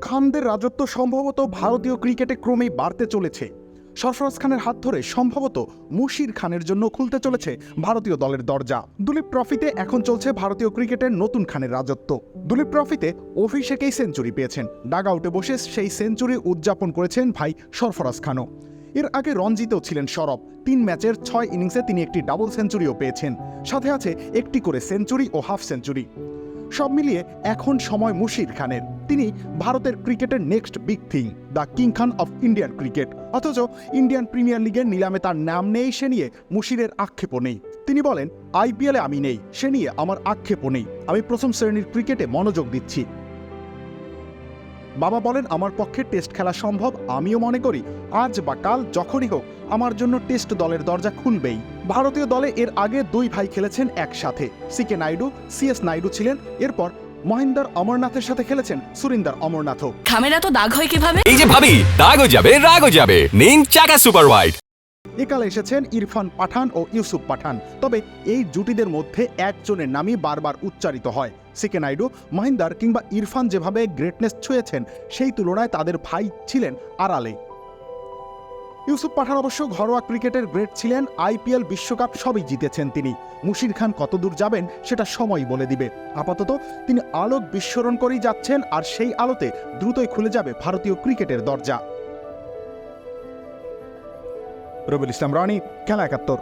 খানদের রাজত্ব সম্ভবত ভারতীয় ক্রিকেটে ক্রমেই বাড়তে চলেছে। সরফরাজ খানের হাত ধরে সম্ভবত মুশির খানের জন্য খুলতে চলেছে ভারতীয় দলের দরজা। দুলীপ ট্রফিতে এখন চলছে ভারতীয় ক্রিকেটের নতুন খানের রাজত্ব। দুলীপ ট্রফিতে অভিষেকেই সেঞ্চুরি পেয়েছেন। ডাগ আউটে বসে সেই সেঞ্চুরি উদযাপন করেছেন ভাই সরফরাজ খানও। এর আগে রঞ্জিতেও ছিলেন সরব। তিন ম্যাচের ছয় ইনিংসে তিনি একটি ডাবল সেঞ্চুরিও পেয়েছেন। সাথে আছে একটি করে সেঞ্চুরি ও হাফ সেঞ্চুরি। সব মিলিয়ে এখন সময় মুশির খানের। তিনি ভারতের ক্রিকেটের next big thing, the king Khan of Indian cricket. অথচ ইন্ডিয়ান প্রিমিয়ার লিগের নিলামে তার নাম নেই, সে নিয়ে মুশিরের আক্ষেপও নেই। তিনি বলেন আইপিএলে আমি নেই, সে নিয়ে আমার আক্ষেপও নেই। আমি প্রথম শ্রেণির ক্রিকেটে মনোযোগ দিচ্ছি। বাবা বলেন, আমার পক্ষে টেস্ট খেলা সম্ভব, আমিও মনে করি, আজ বা কাল যখনই হোক, আমার জন্য টেস্ট দলের দরজা খুলবেই। ভারতীয় দলে এর আগে দুই ভাই খেলেছেন একসাথে। সিকে নাইডু সিএস নাইডু ছিলেন, এরপর মহেন্দার অমরনাথের সাথে খেলেছেন সুরিন্দার অমরনাথও খামের এত দাগ হয় কীভাবে? এই যে ভাবি দাগও যাবে রাগও যাবে। নিন চাকা সুপার হোয়াইট একালে এসেছেন ইরফান পাঠান ও ইউসুফ পাঠান। তবে এই জুটিদের মধ্যে একজনের নামই বারবার উচ্চারিত হয়। সিকে নাইডু মহিন্দার কিংবা ইরফান যেভাবে গ্রেটনেস ছুঁয়েছেন সেই তুলনায় তাদের ভাই ছিলেন আড়ালে। ইউসুফ পাঠান অবশ্য ঘরোয়া ক্রিকেটের গ্রেট ছিলেন, আইপিএল, বিশ্বকাপ সবই জিতেছেন তিনি। মুশির খান কতদূর যাবেন সেটা সময় বলে দিবে। আপাতত তিনি আলোক বিস্মরণ করেই যাচ্ছেন আর সেই আলোতে দ্রুতই খুলে যাবে ভারতীয় ক্রিকেটের দরজা। রবিল ইসলাম রানী, খেলা একাত্তর।